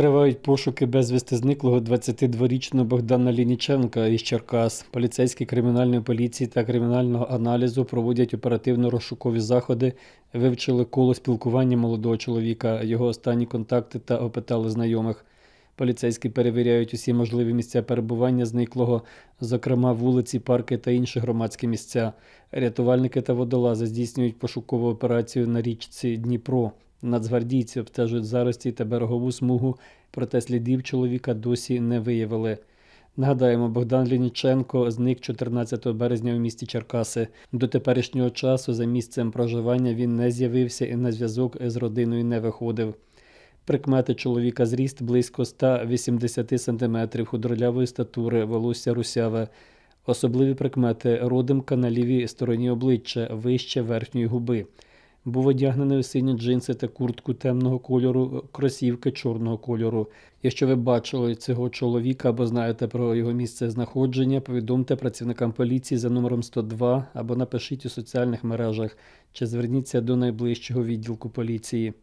Тривають пошуки безвісти зниклого 22-річного Богдана Лініченка із Черкас. Поліцейські кримінальної поліції та кримінального аналізу проводять оперативно-розшукові заходи, вивчили коло спілкування молодого чоловіка, його останні контакти та опитали знайомих. Поліцейські перевіряють усі можливі місця перебування зниклого, зокрема вулиці, парки та інші громадські місця. Рятувальники та водолази здійснюють пошукову операцію на річці Дніпро. Нацгвардійці обстежують зарості та берегову смугу, проте слідів чоловіка досі не виявили. Нагадаємо, Богдан Лініченко зник 14 березня у місті Черкаси. До теперішнього часу за місцем проживання він не з'явився і на зв'язок з родиною не виходив. Прикмети чоловіка зріст близько 180 см, худролявої статури, волосся русяве. Особливі прикмети родимка на лівій стороні обличчя, вище верхньої губи. Був одягнений у сині джинси та куртку темного кольору, кросівки чорного кольору. Якщо ви бачили цього чоловіка або знаєте про його місце знаходження, повідомте працівникам поліції за номером 102 або напишіть у соціальних мережах чи зверніться до найближчого відділку поліції.